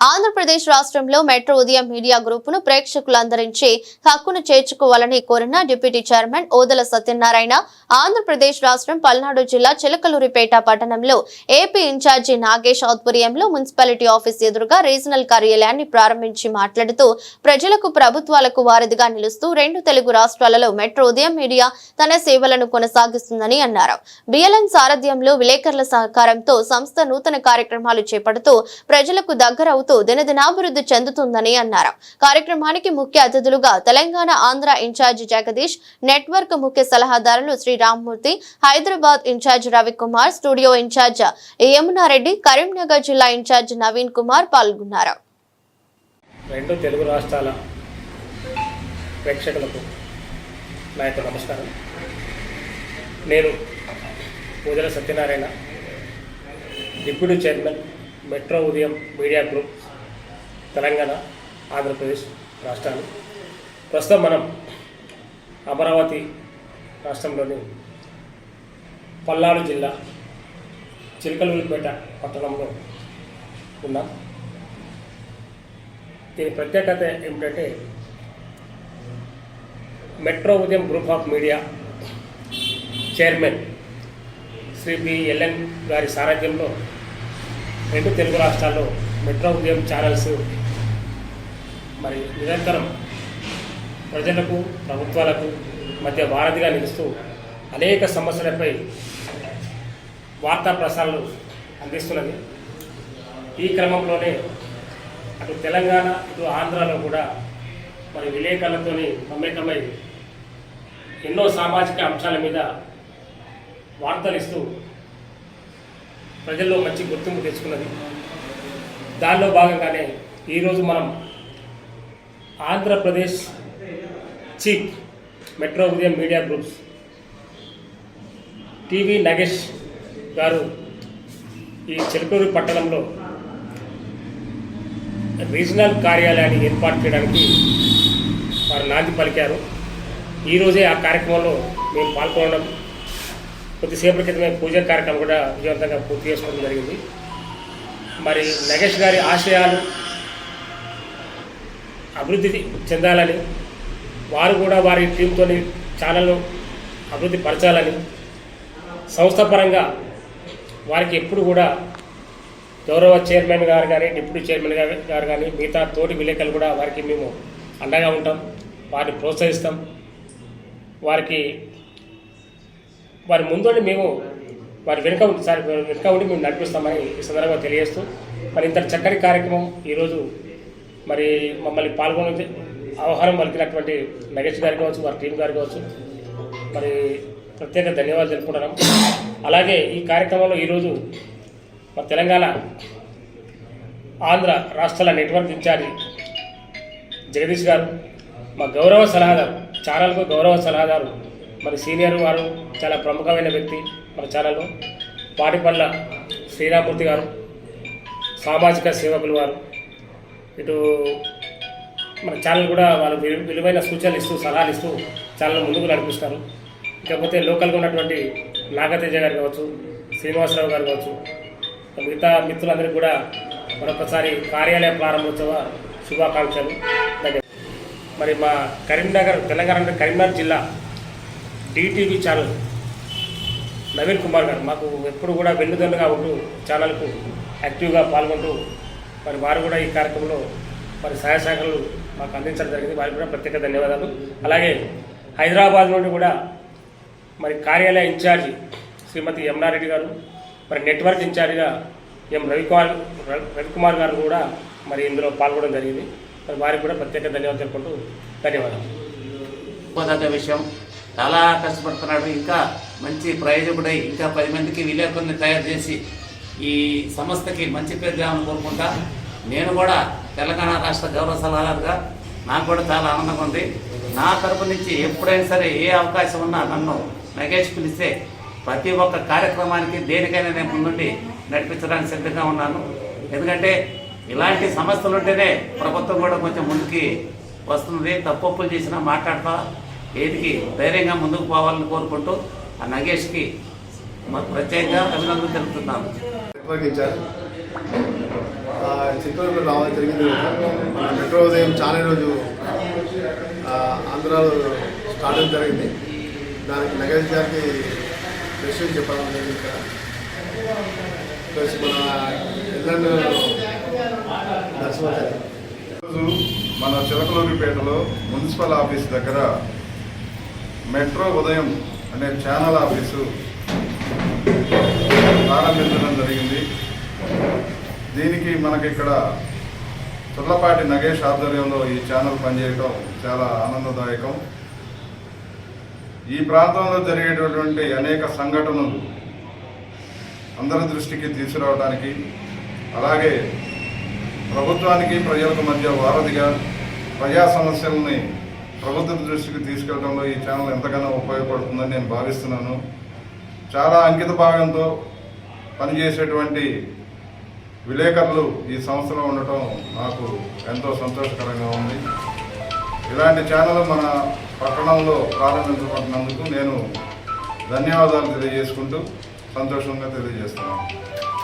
ఆంధ్రప్రదేశ్ రాష్ట్రంలో metro Udayam media గ్రూపును ప్రేక్షకులందరించి హక్కును చేర్చుకోవాలని కోరిన డిప్యూటీ చైర్మన్ ఓదల సత్యనారాయణ ఆంధ్రప్రదేశ్ రాష్ట్రం పల్నాడు జిల్లా చిలకలూరిపేట పట్టణంలో ఏపీ ఇన్ఛార్జి నాగేష్ ఆధ్వర్యంలో మున్సిపాలిటీ ఆఫీస్ ఎదురుగా రీజనల్ కార్యాలయాన్ని ప్రారంభించి మాట్లాడుతూ ప్రజలకు ప్రభుత్వాలకు వారధిగా నిలుస్తూ రెండు తెలుగు రాష్ట్రాలలో మెట్రో ఉదయం మీడియా తన సేవలను కొనసాగిస్తుందని అన్నారు. బిఎల్ఎన్ సారథ్యంలో విలేకరుల సహకారంతో సంస్థ నూతన కార్యక్రమాలు చేపడుతూ ప్రజలకు దగ్గర దగ్గరవుతూ దినదినాభివృద్ధి చెందుతుందని అన్నారు. కార్యక్రమానికి ముఖ్య అతిథులుగా Telangana Andhra in charge Jagadish network ముఖ్య సలహాదారులు Shri Rammurthy Hyderabad in charge Ravi Kumar studio in charge Yamuna Reddy Karimnagar జిల్లా ఇన్ఛార్జ్ నవీన్ కుమార్ పాల్గొన్నారు. రెండు తెలుగు రాష్ట్రాల ప్రేక్షకులకు నా యొక్క నమస్కారం. నేను Poojala Satyanarayana deputy chairman metro Udayam media group Telangana Andhra Pradesh రాష్ట్రాలు. ప్రస్తుతం మనం అమరావతి రాష్ట్రంలోని పల్నాడు జిల్లా చిలకలూరిపేట పట్టణంలో ఉన్నాం. దీని ప్రత్యేకత ఏమిటంటే metro Udayam group of media chairman Shri B LN గారి సారథ్యంలో రెండు తెలుగు రాష్ట్రాల్లో మెట్రో ఉదయం ఛానల్స్ మరి నిరంతరం ప్రజలకు ప్రభుత్వాలకు మధ్య వారధిగా నిలుస్తూ అనేక సమస్యలపై వార్తా ప్రసారాలు అందిస్తున్నది. ఈ క్రమంలోనే అటు తెలంగాణ ఇటు ఆంధ్రాలో కూడా మరి విలేకరులతోని మమేకమై ఎన్నో సామాజిక అంశాల మీద వార్తలు ఇస్తూ ప్రజల్లో మంచి గుర్తింపు తెచ్చుకున్నది. దానిలో భాగంగానే ఈరోజు మనం Andhra Pradesh chief metro Udayam media groups TV Nagesh garu ఈ చిలకూరు పట్టణంలో రీజనల్ కార్యాలయాన్ని ఏర్పాటు చేయడానికి వారు నాంది పలికారు. ఈరోజే ఆ కార్యక్రమంలో మేము పాల్గొనడం కొద్దిసేపటి క్రితమే పూజ కార్యక్రమం కూడా విజయవంతంగా పూర్తి చేసుకోవడం జరిగింది. మరి నగేష్ గారి ఆశయాలు అభివృద్ధి చెందాలని వారు కూడా వారి టీంతో ఛానల్ను అభివృద్ధి పరచాలని సంస్థ పరంగా వారికి ఎప్పుడు కూడా గౌరవ చైర్మన్ గారు కానీ డిప్యూటీ చైర్మన్ గారు గారు కానీ మిగతా తోటి విలేకరులు కూడా వారికి మేము అండగా ఉంటాం వారిని ప్రోత్సహిస్తాం. వారికి వారి ముందుండి మేము వారి వెనుక ఉండి సార్ వెనుక ఉండి మేము నడిపిస్తామని ఈ సందర్భంగా తెలియజేస్తూ మరి ఇంత చక్కని కార్యక్రమం ఈరోజు మరి మమ్మల్ని పాల్గొనే ఆహ్వానం పలికినటువంటి నగేష్ గారు కావచ్చు వారి టీం గారు కావచ్చు మరి ప్రత్యేక ధన్యవాదాలు తెలుపుకుంటున్నాం. అలాగే ఈ కార్యక్రమంలో ఈరోజు మా తెలంగాణ ఆంధ్ర రాష్ట్రాల నెట్వర్క్ ఇన్ఛార్జి జగదీష్ గారు మా గౌరవ సలహాదారు ఛానల్కు గౌరవ సలహాదారు మరి సీనియర్ వారు చాలా ప్రముఖమైన వ్యక్తి మన ఛానల్లో. పాటిపల్ల శ్రీరామూర్తి గారు సామాజిక సేవకులు వారు ఇటు మన ఛానల్ కూడా వాళ్ళు విలువైన సూచనలు ఇస్తూ సలహాలు ఇస్తూ ఛానల్ ముందుకు నడిపిస్తారు. ఇకపోతే లోకల్గా ఉన్నటువంటి నాగతేజ గారు కావచ్చు శ్రీనివాసరావు గారు కావచ్చు మిగతా మిత్రులందరికీ కూడా మరొకసారి కార్యాలయ ప్రారంభోత్సవ శుభాకాంక్షలు. ధన్యవాదాలు. మరి మా కరీంనగర్ తెలంగాణ కరీంనగర్ జిల్లా డిటీవీ ఛానల్ నవీన్ కుమార్ గారు మాకు ఎప్పుడు కూడా వెన్నుదన్నుగా ఉంటూ ఛానల్కు యాక్టివ్గా పాల్గొంటూ మరి వారు కూడా ఈ కార్యక్రమంలో మరి సహాయ శాఖలు మాకు అందించడం జరిగింది. వారికి కూడా ప్రత్యేక ధన్యవాదాలు. అలాగే హైదరాబాద్ నుండి కూడా మరి కార్యాలయ ఇన్ఛార్జి శ్రీమతి యమునారెడ్డి గారు మరి నెట్వర్క్ ఇన్ఛార్జిగా ఎం రవికుమార్ రవి- రవికుమార్ గారు కూడా మరి ఇందులో పాల్గొనడం జరిగింది. మరి వారికి కూడా ప్రత్యేక ధన్యవాదాలు తెలుపుకుంటూ ధన్యవాదాలు. విషయం. చాలా కష్టపడుతున్నాడు. ఇంకా మంచి ప్రయోజకుడై ఇంకా పది మందికి విలేకరుని తయారు చేసి ఈ సంస్థకి మంచి పేరు తేవాలని కోరుకుంటా. నేను కూడా తెలంగాణ రాష్ట్ర గౌరవ సలహాదారుగా నాకు కూడా చాలా ఆనందంగా ఉంది. నా తరపు నుంచి ఎప్పుడైనా సరే ఏ అవకాశం ఉన్నా నన్ను నగేష్ పిలిస్తే ప్రతి ఒక్క కార్యక్రమానికి దేనికైనా నేను ముందుండి నడిపించడానికి సిద్ధంగా ఉన్నాను. ఎందుకంటే ఇలాంటి సమస్యలు ఉంటేనే ప్రభుత్వం కూడా కొంచెం ముందుకి వస్తుంది. తప్పొప్పులు చేసినా మాట్లాడతా. ఏదికి ధైర్యంగా ముందుకు పోవాలని కోరుకుంటూ ఆ నగేష్కి ప్రత్యేకంగా అభినందనలు తెలుపుతున్నాను. చిత్తూరులో రావడం జరిగింది. మన మెట్రో ఉదయం చాలా రోజు ఆ, ఆంధ్రాలో స్టార్ట్ అవ్వడం జరిగింది. దానికి నగరేష్ గారికి విషయం చెప్పడం జరిగింది ఇక్కడ. ప్లస్ మన ఎల్లండు ఈరోజు మన చిలకలూరిపేటలో మున్సిపల్ ఆఫీస్ దగ్గర మెట్రో ఉదయం అనే ఛానల్ ఆఫీసు ప్రారంభించడం జరిగింది. దీనికి మనకి ఇక్కడ తుర్లపాటి నగేష్ ఆధ్వర్యంలో ఈ ఛానల్ పనిచేయడం చాలా ఆనందదాయకం. ఈ ప్రాంతంలో జరిగేటటువంటి అనేక సంఘటనలు అందరి దృష్టికి తీసుకురావడానికి అలాగే ప్రభుత్వానికి ప్రజలకు మధ్య వారధిగా ప్రజా సమస్యలని ప్రభుత్వ దృష్టికి తీసుకెళ్ళడంలో ఈ ఛానల్ ఎంతగానో ఉపయోగపడుతుందని నేను భావిస్తున్నాను. చాలా అంకిత భాగంతో పనిచేసేటువంటి విలేకరులు ఈ సంస్థలో ఉండటం నాకు ఎంతో సంతోషకరంగా ఉంది. ఇలాంటి ఛానల్ మన పట్టణంలో ప్రారంభించబడినందుకు నేను ధన్యవాదాలు తెలియజేసుకుంటూ సంతోషంగా తెలియజేస్తున్నాను.